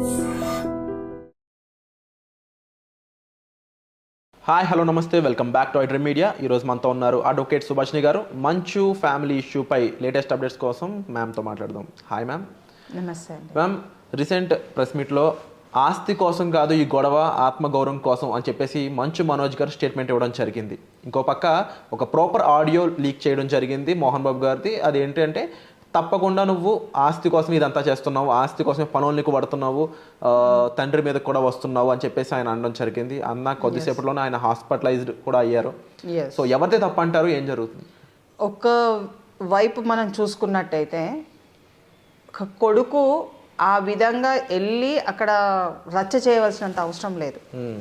Hi hello నమస్తే. Welcome back to iDream Media. ఈరోజు మనతో ఉన్నారు అడ్వకేట్ సుభాష్ని గారు. మంచు ఫ్యామిలీ ఇష్యూపై లేటెస్ట్ అప్డేట్స్ కోసం మ్యామ్తో మాట్లాడదాం. Hi ma'am. నమస్తే మ్యామ్ రీసెంట్ ప్రెస్ మీట్లో ఆస్తి కోసం కాదు ఈ గొడవ ఆత్మగౌరవం కోసం అని చెప్పేసి మంచు మనోజ్ గారు స్టేట్మెంట్ ఇవ్వడం జరిగింది. ఇంకో పక్క ఒక ప్రాపర్ ఆడియో లీక్ చేయడం జరిగింది మోహన్ బాబు గారిది. అది ఏంటంటే తప్పకుండా నువ్వు ఆస్తి కోసం ఇదంతా చేస్తున్నావు ఆస్తి కోసమే పనులు పడుతున్నావు ఆ, తండ్రి మీద కూడా వస్తున్నావు అని చెప్పేసి ఆయన అనడం జరిగింది. అన్న కొద్దిసేపట్లోనే ఆయన హాస్పిటలైజ్డ్ కూడా అయ్యారు. సో ఎవరిదే తప్పు అంటారు ఏం జరుగుతుంది? ఒక వైపు మనం చూసుకున్నట్టయితే కొడుకు ఆ విధంగా వెళ్ళి అక్కడ రచ్చ చేయవలసినంత అవసరం లేదు. Hmm.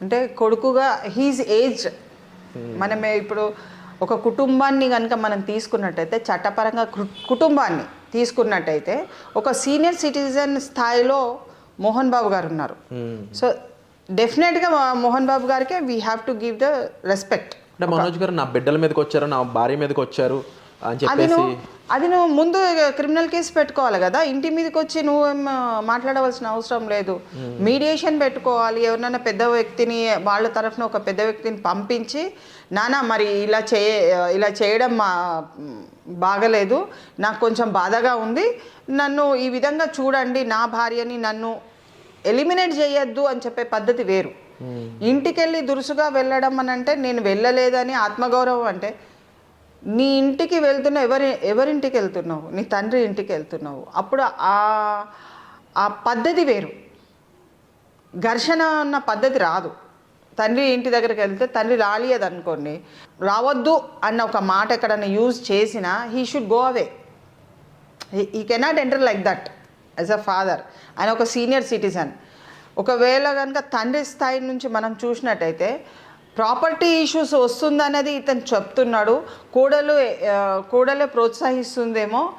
అంటే కొడుకుగా హీజ్ ఏజ్ మనమే ఇప్పుడు ఒక కుటుంబాన్ని కనుక మనం తీసుకున్నట్టయితే చట్టపరంగా కుటుంబాన్ని తీసుకున్నట్టయితే ఒక సీనియర్ సిటిజన్ స్థాయిలో మోహన్ బాబు గారు ఉన్నారు. సో డెఫినెట్గా మోహన్ బాబు గారికి we have to give the respect అంటే మనోజ్ గారు నా బిడ్డల మీదకి వచ్చారు నా భార్య మీదకి వచ్చారు అని చెప్పేసి నువ్వు అది నువ్వు ముందు క్రిమినల్ కేసు పెట్టుకోవాలి కదా. ఇంటి మీదకి వచ్చి నువ్వేం మాట్లాడవలసిన అవసరం లేదు. మీడియేషన్ పెట్టుకోవాలి. ఎవరినైనా పెద్ద వ్యక్తిని వాళ్ళ తరఫున ఒక పెద్ద వ్యక్తిని పంపించి నానా మరి ఇలా చేయ ఇలా చేయడం మా బాగలేదు. నాకు కొంచెం బాధగా ఉంది. నన్ను ఈ విధంగా చూడండి. నా భార్యని నన్ను ఎలిమినేట్ చేయొద్దు అని చెప్పే పద్ధతి వేరు. ఇంటికెళ్ళి దురుసుగా వెళ్ళడం అని అంటే నేను వెళ్ళలేదని ఆత్మగౌరవం అంటే నీ ఇంటికి వెళ్తున్న ఎవరి ఎవరింటికి వెళ్తున్నావు? నీ తండ్రి ఇంటికి వెళ్తున్నావు? అప్పుడు ఆ ఆ పద్ధతి వేరు. ఘర్షణ అన్న పద్ధతి రాదు. తండ్రి ఇంటి దగ్గరికి వెళ్తే తండ్రి రాలియదు అనుకోండి. రావద్దు అన్న ఒక మాట ఎక్కడన్నా యూజ్ చేసినా he should go away he cannot enter like that as a father ఆయన ఒక సీనియర్ సిటిజన్ ఒకవేళ కనుక తండ్రి స్థాయి నుంచి మనం చూసినట్టయితే ప్రాపర్టీ ఇష్యూస్ వస్తుందనేది ఇతను చెప్తున్నాడు. కోడలు కూడలే కోడలే ప్రోత్సహిస్తుందేమో.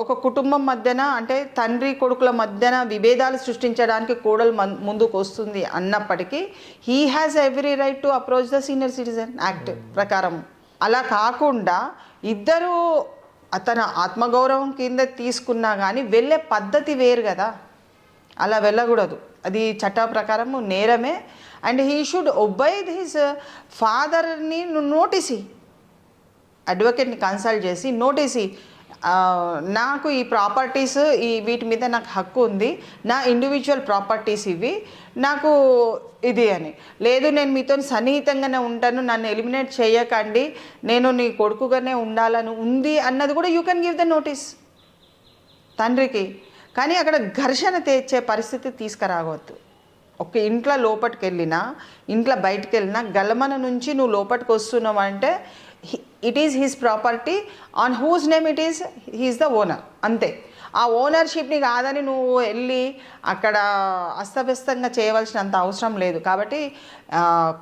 ఒక కుటుంబం మధ్యన అంటే తండ్రి కొడుకుల మధ్యన విభేదాలు సృష్టించడానికి కోడలు మన్- ముందుకు వస్తుంది అన్నప్పటికీ he has every right to approach the senior citizen act ప్రకారం. అలా కాకుండా ఇద్దరు అతను ఆత్మగౌరవం కింద తీసుకున్నా కానీ వెళ్ళే పద్ధతి వేరు కదా. అలా వెళ్ళకూడదు. అది చట్ట ప్రకారం నేరమే and he should obey his ఫాదర్ని నోటీసి. అడ్వకేట్ని కన్సల్ట్ చేసి నోటీసి నాకు ఈ ప్రాపర్టీస్ ఈ వీటి మీద నాకు హక్కు ఉంది. నా ఇండివిజువల్ ప్రాపర్టీస్ ఇవి. నాకు ఇది అని. లేదు నేను మీతో సన్నిహితంగానే ఉంటాను. నన్ను ఎలిమినేట్ చేయకండి. నేను నీ కొడుకుగానే ఉండాలని ఉంది అన్నది కూడా you can give the notice తండ్రికి కానీ అక్కడ ఘర్షణ తెచ్చే పరిస్థితి తీసుకురావద్దు. ఒక ఇంట్లో లోపలికి వెళ్ళినా ఇంట్లో బయటకు వెళ్ళినా గలమన నుంచి నువ్వు లోపలికి వస్తున్నావు అంటే it is his property on whose name it is he's the owner అంతే. ఆ ఓనర్షిప్ని కాదని నువ్వు వెళ్ళి అక్కడ అస్తవ్యస్తంగా చేయవలసినంత అవసరం లేదు. కాబట్టి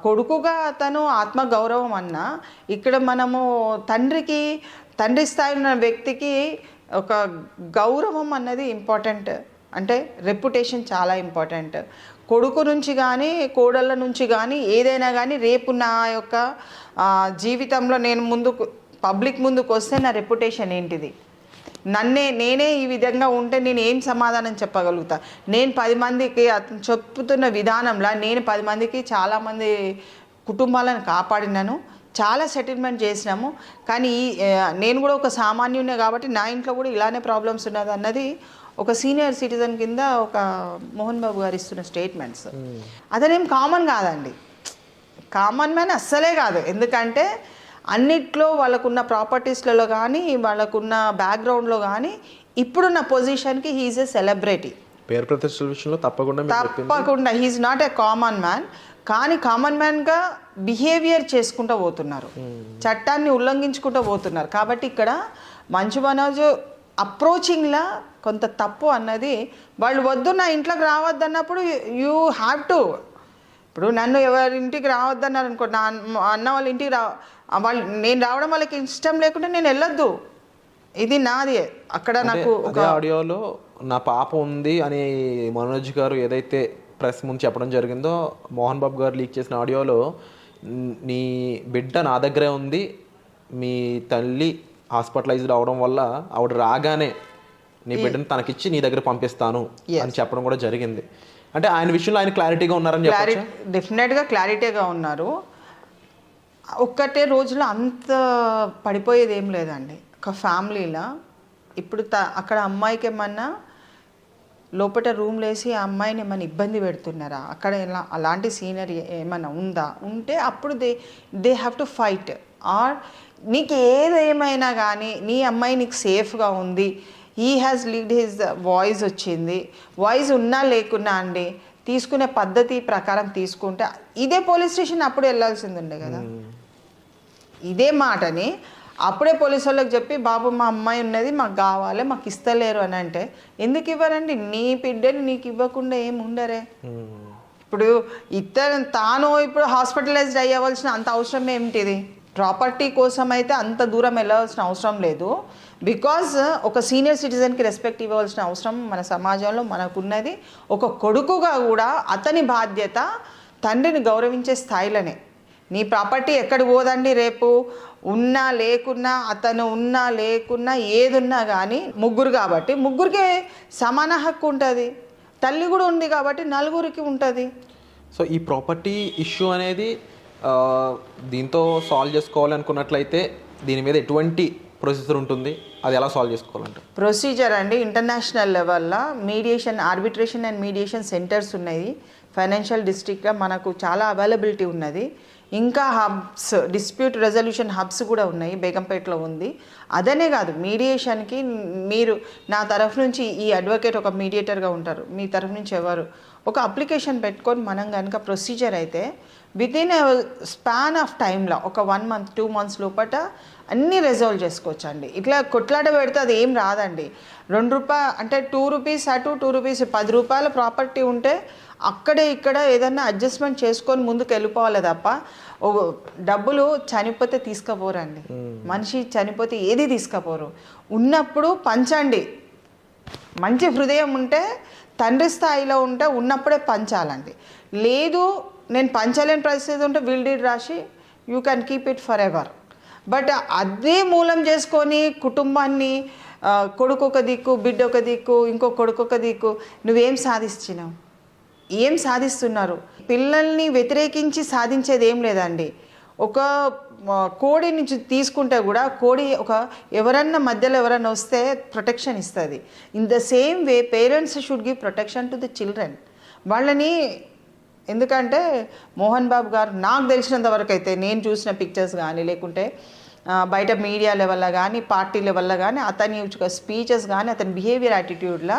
కొడుకుగా అతను ఆత్మగౌరవం అన్నా ఇక్కడ మనము తండ్రికి తండ్రి స్థాయి ఉన్న వ్యక్తికి ఒక గౌరవం అన్నది ఇంపార్టెంట్. అంటే రెప్యుటేషన్ చాలా ఇంపార్టెంట్. కొడుకు నుంచి కానీ కోడళ్ళ నుంచి కానీ ఏదైనా కానీ రేపు నా యొక్క జీవితంలో నేను ముందుకు పబ్లిక్ ముందుకు వస్తే నా రెప్యుటేషన్ ఏంటిది? నన్నే నేనే ఈ విధంగా ఉంటే నేను ఏం సమాధానం చెప్పగలుగుతా? నేను పది మందికి అతను చెప్పుతున్న విధానంలో నేను పది మందికి చాలామంది కుటుంబాలను కాపాడినాను. చాలా సెటిల్మెంట్ చేసినాము. కానీ నేను కూడా ఒక సామాన్యునే కాబట్టి నా ఇంట్లో కూడా ఇలానే ప్రాబ్లమ్స్ ఉన్నది అన్నది ఒక సీనియర్ సిటిజన్ కింద ఒక మోహన్ బాబు గారు ఇస్తున్న స్టేట్మెంట్స్ అతనేం కామన్ కాదండి. కామన్ మ్యాన్ అస్సలే కాదు. ఎందుకంటే అన్నిట్లో వాళ్ళకున్న ప్రాపర్టీస్లలో కానీ వాళ్ళకున్న బ్యాక్గ్రౌండ్లో కానీ ఇప్పుడున్న పొజిషన్కి హీఈస్ ఎ సెలబ్రిటీ పేరు ప్రతిష్టల విషయంలో తప్పకుండా తప్పకుండా. He is not a common man కానీ కామన్ మ్యాన్గా బిహేవియర్ చేసుకుంటూ పోతున్నారు. చట్టాన్ని ఉల్లంఘించుకుంటూ పోతున్నారు. కాబట్టి ఇక్కడ మంచు మనోజ్ అప్రోచింగ్లా కొంత తప్పు అన్నది వాళ్ళు వద్దు నా ఇంట్లోకి రావద్దు అన్నప్పుడు యూ హ్యావ్ టు ఇప్పుడు నన్ను ఎవరి ఇంటికి రావద్దన్నారు అనుకో నా అన్న- వాళ్ళ ఇంటికి రా వాళ్ళు నేను రావడం వాళ్ళకి ఇష్టం లేకుంటే నేను వెళ్ళొద్దు. ఇది నాది. అక్కడ నాకు అదే ఆడియోలో నా పాప ఉంది అని మనోజ్ గారు ఏదైతే ప్రెస్ ముందు చెప్పడం జరిగిందో మోహన్ బాబు గారు లీక్ చేసిన ఆడియోలో "న్- బిడ్డ నా దగ్గరే ఉంది మీ తల్లి హాస్పిటలైజ్డ్ అవడం వల్ల ఆవిడ రాగానే నీ బిడ్డను తనకిచ్చి నీ దగ్గర పంపిస్తాను. అని చెప్పడం కూడా జరిగింది. అంటే ఆయన విషయంలో ఆయన క్లారిటీగా ఉన్నారని క్లారిటీ చెప్పచ్చు డెఫినెట్గా క్లారిటీగా ఉన్నారు. ఒక్కటే రోజులో అంత పడిపోయేది ఏం లేదండి. ఒక ఫ్యామిలీలో. ఇప్పుడు త అక్కడ అమ్మాయికి ఏమన్నా లోపల రూమ్ లేసి ఆ అమ్మాయిని ఏమైనా ఇబ్బంది పెడుతున్నారా? అక్కడ ఎలా అలాంటి సీనరీ ఏమైనా ఉందా? ఉంటే అప్పుడు they they have to fight. Or నీకు ఏదేమైనా కానీ నీ అమ్మాయి నీకు సేఫ్గా ఉంది. He has lead his voice వచ్చింది. వాయిస్ ఉన్నా లేకున్నా అండి తీసుకునే పద్ధతి ప్రకారం తీసుకుంటే ఇదే పోలీస్ స్టేషన్ అప్పుడు వెళ్ళాల్సింది ఉండే కదా. ఇదే మాటని అప్పుడే పోలీసు వాళ్ళకి చెప్పి బాబు మా అమ్మాయి ఉన్నది మాకు కావాలి మాకు ఇస్తలేరు అని అంటే ఎందుకు ఇవ్వరండి? నీ బిడ్డని నీకు ఇవ్వకుండా ఏం ఉండరే? ఇప్పుడు ఇతర తాను ఇప్పుడు హాస్పిటలైజ్డ్ అయ్యవలసిన అంత అవసరం ఏమిటిది? ప్రాపర్టీ కోసం అయితే అంత దూరం వెళ్ళవలసిన అవసరం లేదు. బికాజ్ ఒక సీనియర్ సిటిజన్కి రెస్పెక్ట్ ఇవ్వవలసిన అవసరం మన సమాజంలో మనకున్నది. ఒక కొడుకుగా కూడా అతని బాధ్యత తండ్రిని గౌరవించే స్థాయిలోనే. నీ ప్రాపర్టీ ఎక్కడ పోదండి రేపు? ఉన్నా లేకున్నా అతను ఉన్నా లేకున్నా ఏదున్నా కానీ ముగ్గురు కాబట్టి ముగ్గురికి సమాన హక్కు ఉంటుంది. తల్లి కూడా ఉంది కాబట్టి నలుగురికి ఉంటుంది. సో ఈ ప్రాపర్టీ ఇష్యూ అనేది దీంతో సాల్వ్ చేసుకోవాలనుకున్నట్లయితే దీని మీద ఎటువంటి ప్రొసీజర్ ఉంటుంది? అది ఎలా సాల్వ్ చేసుకోవాలంటే? ప్రొసీజర్ అండి ఇంటర్నేషనల్ లెవెల్లో mediation arbitration and mediation centres ఉన్నాయి. ఫైనాన్షియల్ డిస్ట్రిక్ట్లో మనకు చాలా అవైలబిలిటీ ఉన్నది. ఇంకా హబ్స్ డిస్ప్యూట్ రెజల్యూషన్ హబ్స్ కూడా ఉన్నాయి బేగంపేటలో ఉంది. అదనే కాదు మీడియేషన్కి మీరు నా తరఫు నుంచి ఈ అడ్వకేట్ ఒక మీడియేటర్గా ఉంటారు. మీ తరఫు నుంచి ఎవరు? ఒక అప్లికేషన్ పెట్టుకొని మనం కనుక ప్రొసీజర్ అయితే విత్ ఇన్ స్పాన్ ఆఫ్ టైంలో ఒక వన్ మంత్ టూ మంత్స్ లోపట అన్నీ రిజాల్వ్ చేసుకోవచ్చు అండి ఇట్లా కొట్లాట పెడితే అది ఏం రాదండి. రెండు రూపాయ అంటే టూ రూపీస్ అటు టూ రూపీస్ పది రూపాయల ప్రాపర్టీ ఉంటే అక్కడే ఇక్కడ ఏదన్నా అడ్జస్ట్మెంట్ చేసుకొని ముందుకు వెళ్ళిపోవాలి తప్ప డబ్బులు చనిపోతే తీసుకుపోరండి. మనిషి చనిపోతే ఏది తీసుకుపోరు. ఉన్నప్పుడు పంచండి. మంచి హృదయం ఉంటే తండ్రి స్థాయిలో ఉంటే ఉన్నప్పుడే పంచాలండి. లేదు నేను పంచలేని పరిస్థితి ఉంటే విల్ డీడ్ రాసి you can keep it for ever but అదే మూలం చేసుకొని కుటుంబాన్ని కొడుకు ఒక దిక్కు బిడ్డ ఒక దిక్కు ఇంకో కొడుకు ఒక దిక్కు నువ్వేం సాధించినావు ఏం సాధిస్తున్నారు? పిల్లల్ని వ్యతిరేకించి సాధించేది ఏం లేదండి. ఒక కోడి నుంచి తీసుకుంటే కూడా కోడి ఒక ఎవరన్నా మధ్యలో ఎవరన్నా వస్తే ప్రొటెక్షన్ ఇస్తుంది. In the same way parents should give protection to the children వాళ్ళని ఎందుకంటే మోహన్ బాబు గారు నాకు తెలిసినంత వరకు అయితే నేను చూసిన పిక్చర్స్ కానీ లేకుంటే బయట మీడియా లెవెల్లో కానీ పార్టీ లెవెల్లో కానీ అతని స్పీచెస్ కానీ అతని బిహేవియర్ యాటిట్యూడ్లో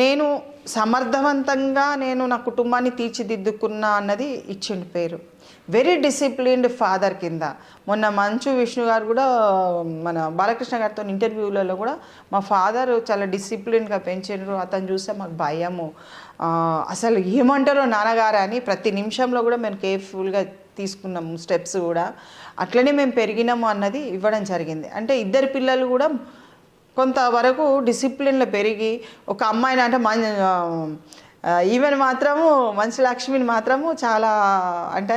నేను సమర్థవంతంగా నేను నా కుటుంబాన్ని తీర్చిదిద్దుకున్నా అన్నది ఇచ్చిండు పేరు. వెరీ డిసిప్లిన్డ్ ఫాదర్ కింద. మొన్న మంచు విష్ణు గారు కూడా మన బాలకృష్ణ గారితో ఇంటర్వ్యూలలో కూడా మా ఫాదర్ చాలా డిసిప్లిన్గా పెంచారు. అతను చూస్తే మాకు భయము. అసలు ఏమంటారో నాన్నగారు అని ప్రతి నిమిషంలో కూడా మేము కేర్ఫుల్గా తీసుకున్నాము స్టెప్స్ కూడా. అట్లనే మేము పెరిగినాము అన్నది ఇవ్వడం జరిగింది. అంటే ఇద్దరు పిల్లలు కూడా కొంతవరకు డిసిప్లిన్లో పెరిగి ఒక అమ్మాయిని అంటే మన ఈవెన్ మాత్రము మంచి లక్ష్మిని మాత్రము చాలా అంటే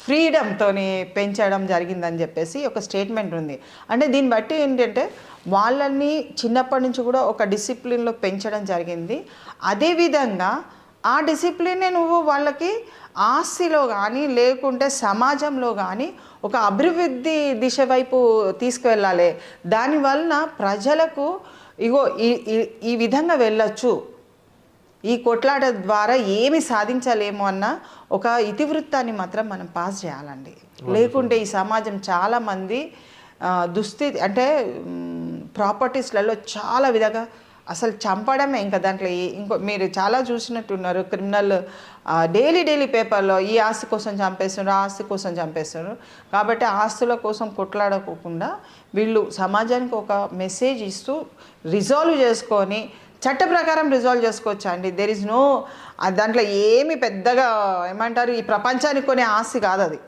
ఫ్రీడమ్తోని పెంచడం జరిగిందని చెప్పేసి ఒక స్టేట్మెంట్ ఉంది. అంటే దీన్ని బట్టి ఏంటంటే వాళ్ళని చిన్నప్పటి నుంచి కూడా ఒక డిసిప్లిన్లో పెంచడం జరిగింది. అదేవిధంగా ఆ డిసిప్లినే నువ్వు వాళ్ళకి ఆస్తిలో కానీ లేకుంటే సమాజంలో కానీ ఒక అభివృద్ధి దిశ వైపు తీసుకువెళ్ళాలి. దానివలన ప్రజలకు ఇగో ఈ ఈ- ఈ విధంగా వెళ్ళొచ్చు. ఈ కొట్లాట ద్వారా ఏమి సాధించలేము అన్న ఒక ఇతివృత్తాన్ని మాత్రం మనం పాస్ చేయాలండి. లేకుంటే ఈ సమాజం చాలామంది దుస్థితి అంటే ప్రాపర్టీస్లలో చాలా విధంగా అసలు చంపడమే ఇంకా దాంట్లో ఇంకో మీరు చాలా చూసినట్టున్నారు క్రిమినల్ డైలీ డైలీ పేపర్లో ఈ ఆస్తి కోసం చంపేస్తున్నారు ఆ ఆస్తి కోసం చంపేస్తున్నారు. కాబట్టి ఆస్తుల కోసం కొట్లాడకోకుండా వీళ్ళు సమాజానికి ఒక మెసేజ్ ఇస్తూ రిజాల్వ్ చేసుకొని చట్ట ప్రకారం రిజాల్వ్ చేసుకోవచ్చు అండి? దెర్ ఇస్ నో దాంట్లో ఏమి పెద్దగా ఏమంటారు? ఈ ప్రపంచానికి కొనే ఆస్తి కాదు అది.